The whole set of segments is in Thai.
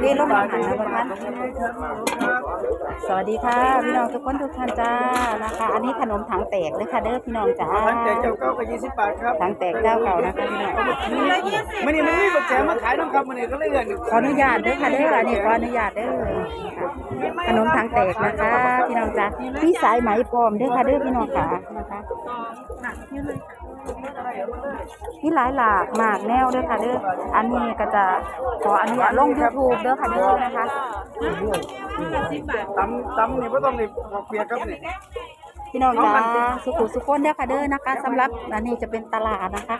เรียนลงมาหันนะประมาณสวัสดีค่ะ พี่น้องทุกคนทุกท่านจ้านะคะอันนี้ขนมถังแตกเลยค่ะเด้อพี่น้องจ้าทั้งแต่เจ้าเก้าก็ยี่สิบบาทครับถังแตกเจ้าเก่านะคะพี่น้องมันนี่มันมีปัจจัยมาขายน้ำครับมันนี่ก็เลยเงินขออนุญาตเด้อค่ะเด้ออันนี้ขออนุญาตเด้อค่ะขนมถังแตกนะคะ พี่น้องจ้ามีสายไหมปลอมเด้อค่ะเด้อพี่น้องค่ะนะคะ มีหลายหลากมากแนวเด้อค่ะเด้ออันนี้ก็จะขออนุญาตลงยูทูบเด้อค่ะเด้อนะคะตำตำนี่ก็ต้องนี่ปอกเปียกครับนี่พี่น้องจ้าสุขุสุขคนเด้อค่ะเด้อนะคะสำหรับอันนี้จะเป็นตลาดนะคะ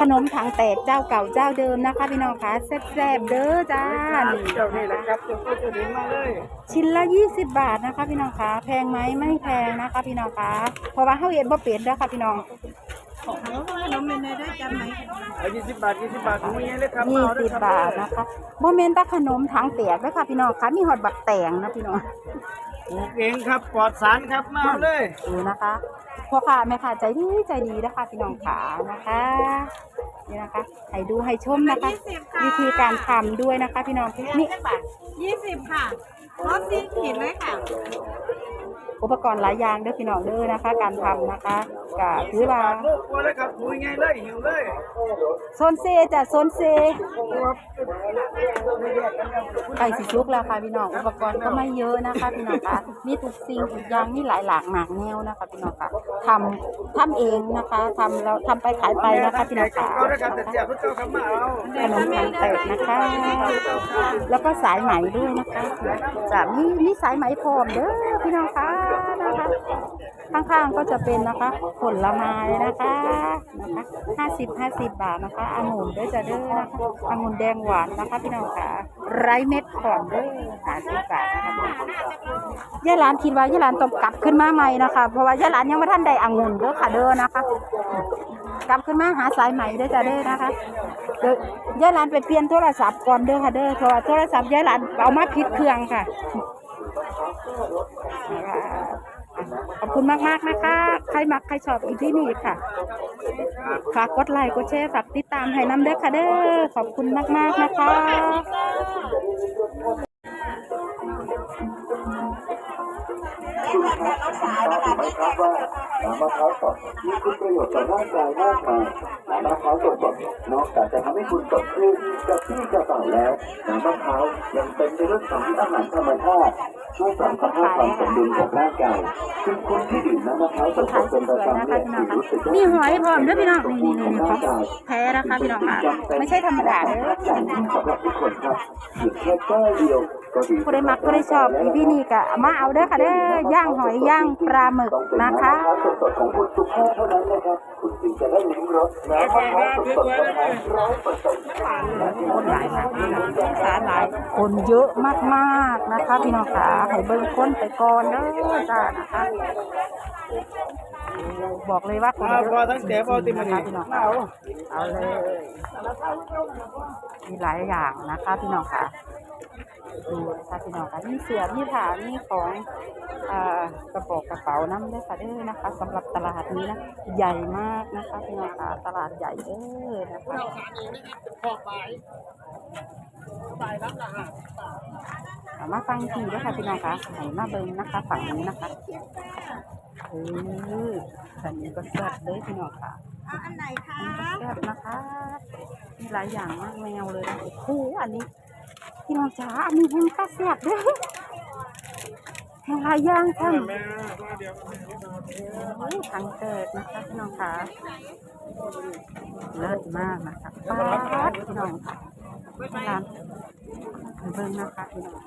ขนมถังแตกเจ้าเก่าเจ้าเดิมนะคะ พี่น้องค่ะแซ่บๆเด้อจ้านี่เจ้านี่แหละครับเจ้าก็จะเดินมาเลยชิ้นละ 20 บาทนะคะ พี่น้องค่ะแพงไหมไม่แพงนะคะ พี่น้องค่ะเพราะว่าเฮาเฮ็ดบ่เป็นเด้อค่ะพี่น้อง เอายี่สิบบาทยี่สิบบาทถุงนี้เลยครับเอาด้วย20ครับบาทนะคะบ่แม่นแต่ขนมถังแตกเด้อค่ะพี่น้องค่ะมีฮอดบักแตงนะพี่น้องปลูกเองครับปลอดสารครับมาเอาเลยดูนะคะพ่อค้าแม่ค้าใจดีใจดีนะคะพี่น้องขานะคะนี่นะคะให้ดูให้ชมนะคะ วิธีการทำด้วยนะคะ พี่น้องนี่ยี่สิบค่ะรถซีขีดเลยค่ะ อุปกรณ์หลายอย่างเด้อพี่น้องเด้อนะคะ การทำนะคะก็ถือว่าโลกกลัวเลยครับถุงไงเลยหิวเลยโซนเซจ้ะโซนเซไก่สิชุกแล้วค่ะพี่น้องอุปกรณ์ก็ไม่เยอะนะคะ พี่น้องค่ะมีทุกสิ่งทุกอย่างมีหลายหลากหลากแนวนะคะ พี่น้องค่ะทำทำเองนะคะทำแล้วทำไปขายไปนะคะพี่น้องค่ะเอาด้วยครับแต่เจ้าพระเจ้าครับมาเอาขนมทางแตกนะคะ แล้วก็สายไหมด้วยนะคะจะมีมีสายไหมพร้อมเด้อพี่น้องคะนะคะ ข้างๆก็จะเป็นนะคะผลไม้นะคะนะคะห้าสิบห้าสิบบาทนะคะองุ่นด้วยจะเด้อนะคะองุ่นแดงหวานนะคะพี่น้องค่ะไร้เม็ดผ่อนเด้อห้าสิบบาทนะคะย่าหลานคิดว่าย่าหลานต้องกลับขึ้นมาใหม่นะคะ เพราะว่าย่าหลานยังไม่ทันได้องุ่นเด้อค่ะเด้อนะคะ กลับขึ้นมาหาสายไหมเด้อจะเด้อนะคะเดี๋ยวย่าหลานไปเปลี่ยนโทรศัพท์ก่อนเด้อค่ะเด้อเพราะว่าโทรศัพท์ย่าหลานเอามาผิดเครื่องค่ะนะคะ ขอบคุณมากมากๆนะคะ ใครมักใครชอบอีที่นี่ค่ะ ฝากกดไลค์กดแชร์ฝากติดตามให้น้ำเด้อค่ะเด้อ ขอบคุณมากมากๆนะคะคุณครับทราบไหมครับว่าน้ำมะพร้าวสดมีคุณประโยชน์ต่อร่างกายมากมายำมะพร้าวสดสดนอกจากจะทำให้คุณสดชื่นกระปรี้กระเป๋าแล้วน้ำมะพร้าวยังเป็นในเรื่องของอาหารธรรมชาติช่วยปรับสภาพความสมดุลของร่างกายซึ่งคนที่ดื่มน้ำมะพร้าวสดสดเป็นประจำเนี่ยจะรู้สึกว่ามีหอยพร้อมเด้อพี่น้องนี่นี่นี่ของแท้นะคะพี่น้องค่ะไม่ใช่ธรรมดาเด้ออย่างยิ่งสำหรับทุกคนครับหยิบแค่แก้วเดียวก็ดี ผู้ใดมักผู้ใดชอบอีพี่นี่ก็เอามาเอาเด้อค่ะเด้อย่างหอยย่างปลาหมึกนะคะสดๆของคุณสุภาพเท่านั้นนะครับคุณจึงจะได้ลิ้มรสน้ำมะพร้าวสดๆแท้ๆร้อยเปอร์เซ็นต์คนหลายมากพี่น้องสารหลายคนเยอะมากๆนะคะ พี่น้องขาให้เบิ่งคนไปก่อนเด้อจ้านะคะบอกเลยว่าคนเอาเยพออะทั้งแต่พอติมันนะนี่คะพี่น้องมาเอาเอาเลยมีหลายอย่างนะคะพี่น้องค่ะ ดูนะคะพี่น้องค่ะมีเสือมีผ้ามีของอ่ากระบอกกระเป๋าน้ำด้วยค่ะเด้อนะคะสำหรับตลาดนี้นะใหญ่มากนะคะพี่น้องค่ะตลาดใหญ่เด้อนะคะเอามาฟังทีด้วยค่ะพี่น้องค่ะไหนมาเบิ้งนะคะฝั่งนี้นะคะเออฝั่งนี้ก็แซ่บเลยพี่น้องค่ะเอาอันไหนคะแซ่บนะคะมีหลายอย่างมากแมวเลยนะโอ้โหอันนี้ พี่น้องจ๋าอันนี้แห้งกระแซ่บเด้วยแห้งหลายอย่างทั้งทังเกิดนะคะพี่น้องค่ะเลิศมากนะคะป้าดพี่น้องค่ะร้านเบิ่งนะคะพี่น้อง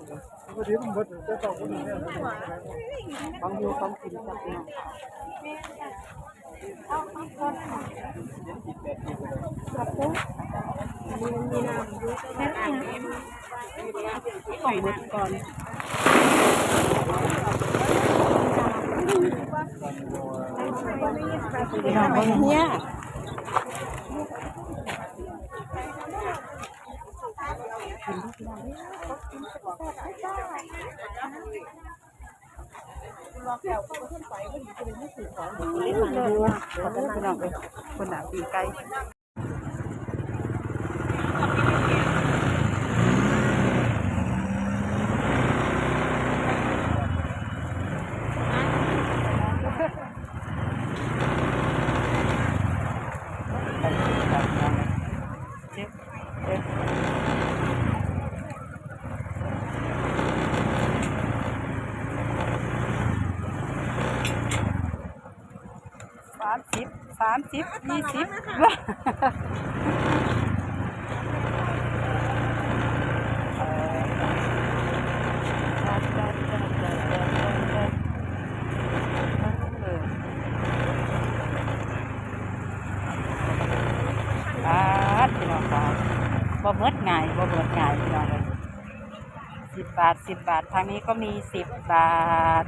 ของอยู่ของกินกับพี่น้องค่ะของเบิดก่อนพี่น้องเบิ่งเนี่ยเลิศมาก ขอโทษพี่น้องเลยคนหนาปีไก่ามสิบยี่สิบอ่าพี่น้องครับบ่เมิดง่ายบ่เมิดง่ายพี่น้องเลยสิบบาทสิบบาท ทางนี้ก็มีสิบบาท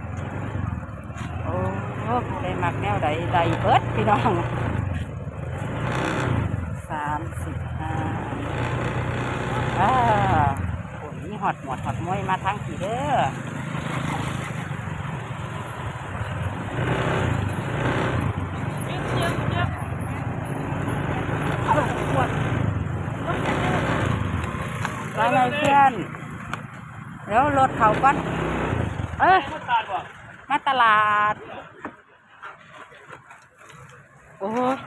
อ้ได้มักแนวใดใดเบิดพี่น้องสามสิบห้าอ่าโอ้ยหอดหมดหอดมวยมาทางผีเด้อไปเลยเพื่อนเดี๋ยวรถเขาก่อนเอ้ยมาตลาด อ้ย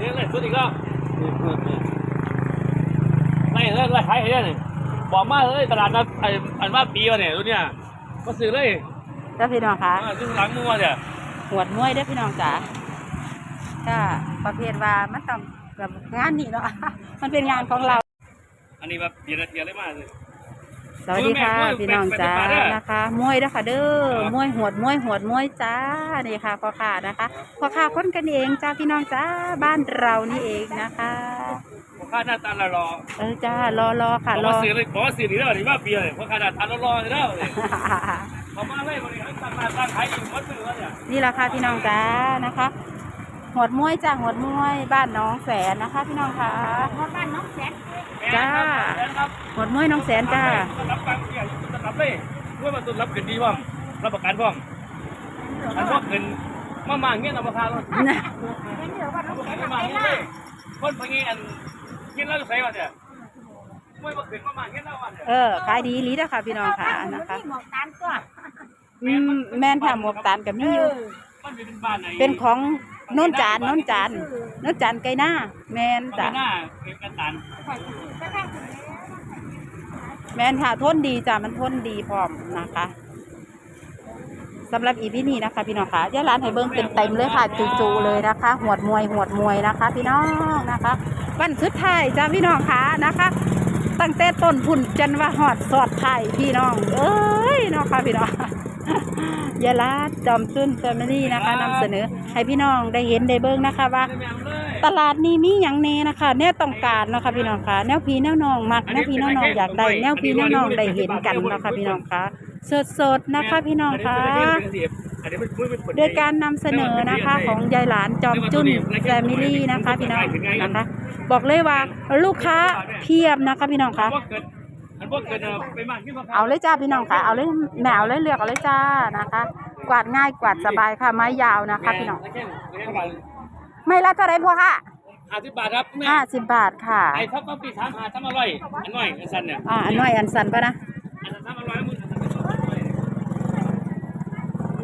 นี่เลยสุดอีกแล้วไม่เลิกเลยขายให้ได้เนี่ยบอกมาเลยตลาดนัดไอ้อันว่าปีวะเนี่ยตัวเนี้ยมาซื้อเลยแล้วพี่น้องคะอ่าซึ่งหลังมัวเนี่ยหวดมวยเด้อพี่น้องจ๋าก็ประเภทว่ามันต้องกับงานนี่เนาะมันเป็นงานของเรา อันนี้แบบเบียร์เทียเลยมากเลย สวัสดีค่ะมวยพี่น้องจ้าเป็นเป็นเป็นนะคะมวยนะคะเด้อครับมวยหวดมวยหวดมวยจ้านี่ค่ะพ่อค้านะคะพ่อค้าคนกันเองจ้าพี่น้องจ้าบ้านเรานี่เองนะคะผมค่าหน้าตาละรอเออจ้ารอรอค่ะผมรอว่าซื้อเลยผมว่าซื้อนี่แล้วนี่ว่าปีเลยเพราะค่าหน้าตาละรอเลยแล้วเลยผมมาเลยวันนี้ตั้งมาตั้งขายอยู่วัดซื้อแล้วเนี่ยนี่แหละค่ะพี่น้องจ้านะคะ หวดมวยจ้าหวดมวยบ้านน้องแสนนะคะ พี่น้องค่ะบ้านน้องแสนจ้าครับหวดมวยน้องแสนจ้ารับการเกี่ยวรับเลยเมื่อมาตุนรับเกินดีบ้างรับประกันบ้างอันพวกเงินมามาเงี้ยเรามาคาเราเห็นเหรอว่าน้องแสนมาไปเงี้ยล่ะเลยคนพังเงี้ยอันกินแล้วจะใส่ก่อนเนี่ยมวยมาขึ้นมามาเงี้ยเราวันเนี่ยเออขายดีลีนะคะพี่น้องค่ะนะคะหมอกตาลตัวอืมแม่นค่ะหมวกตาลกับนี่อยู่มันเป็นบ้านไหนเป็นของ โน้นจานโน้นจานโน้นจานไก่หน้า แม่นจ้ะจ้ะ หน้าเป็นกระตันข่อยสิจะได้ถึงแล้วแม่นค่ะทนดีจ้ะมันทนดีพร้อมนะคะสำหรับอีพีนี้นะคะ พี่น้องค่ะย่าร้านให้เบิ้งเต็มเต็มๆเลยค่ะจูๆเลยนะคะ หวดมวยหวดมวยนะคะ พี่น้องนะคะวันสุดท้ายจ้ะพี่น้องค่ะนะคะ ตั้งแต่ต้นพุ่นจนว่าหอดสอดไทยพี่น้อง เอ้ยเนาะค่ะพี่น้อง ยาลาจอมจุนแฟมิลี่นะคะนำเสนอให้พี่น้องได้เห็นได้เบิ่งนะคะว่าไม่เอาเลยตลาดนี้มีอย่างแน่นะคะ แนวต้องการเนาะค่ะพี่น้องคะแนวพี่แนวน้องมักแนวพี่แนวน้องอยากได้แนวพี่แนวน้องได้เห็นกันเนาะค่ะพี่น้องคะสดๆนะคะพี่น้องคะโดยการนำเสนอนะคะของยายหลานจอมจุนแฟมิลี่นะคะพี่น้องนะคะ บอกเลยว่าลูกค้าเพียบนะคะพี่น้องคะ อันพวกเกิดไปมากที่มาเอาเลยจ้าพี่น้องค่ะ เอาเลยแมวเลยเลือกเอาเลยจ้านะคะ กวาดง่ายกวาดสบายค่ะไม้ยาวนะคะ พี่น้องไม่ละเท่าไหรพอค่ะห้าสิบบาทครับแม่ห้าสิบบาทค่ะไอ้ทับก็ปีสามหาทำอร่อยอันน้อยอันสั้นเนี่ยอ่าอันน้อยอันสันปะนะอันทำอร่อยมึง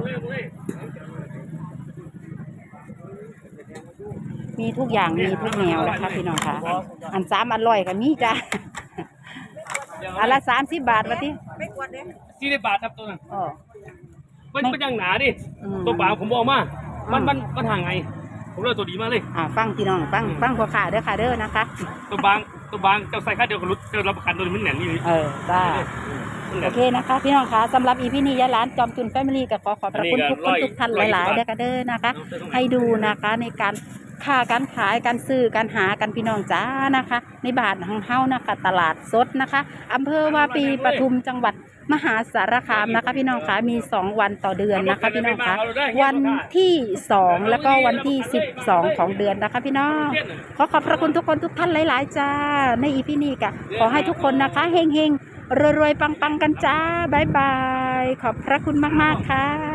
เลยเลยมีทุกอย่างมีทุกแนวนะคะพี่น้องค่ะ อันสามอันร้อยก็มีจ้า อันละสามสิบบาทวะที่ไม่กวนเด้สี่สิบบาทครับตัวนั้นอ๋อ มันมันยังหนาดิอืม ตัวเปล่าผมบอกมา มันอืมมันมันห่างไง ผมเลยตัวดีมากเลย อ่าฟังพี่น้องฟังฟังพอขาเด้อค่ะเด้อนะคะ ตัวบางตัวบางเจ้าใส่ค่าเดียวกับรถเจ้ารับประกันตัวนี้มันแหน่นนี่เออจ้า มันแหโอน่นเคนะคะ พี่น้องคะสำหรับอีพีนี้ยายหลานจอมจุนแฟมิลี่ก็ขอขอบพระคุณอันนี้ทุกก็คนร้อยทุกท่านร้อยหลายบาทๆเด้อค่ะเด้อนะคะ ให้ดูนะคะในการ ค่าการขายการซื้อการหากันพี่น้องจ้านะคะ ในบาทของเฮานะคะตลาดสดนะคะอำเภอวาปีปทุมจังหวัดมหาสารคามนะคะ พี่น้องคะมี 2 วันต่อเดือนนะคะ พี่น้องคะวันที่ 2 แล้วก็วันที่ 12 ของเดือนนะคะ พี่น้อง ขอขอบพระคุณทุกคนทุกท่านหลาย ๆ จ้า ในอีพีนี้กะขอให้ทุกคนนะคะเฮงๆรวยๆปังๆ กันจ้าบายบาย ขอบพระคุณมาก ๆ ค่ะ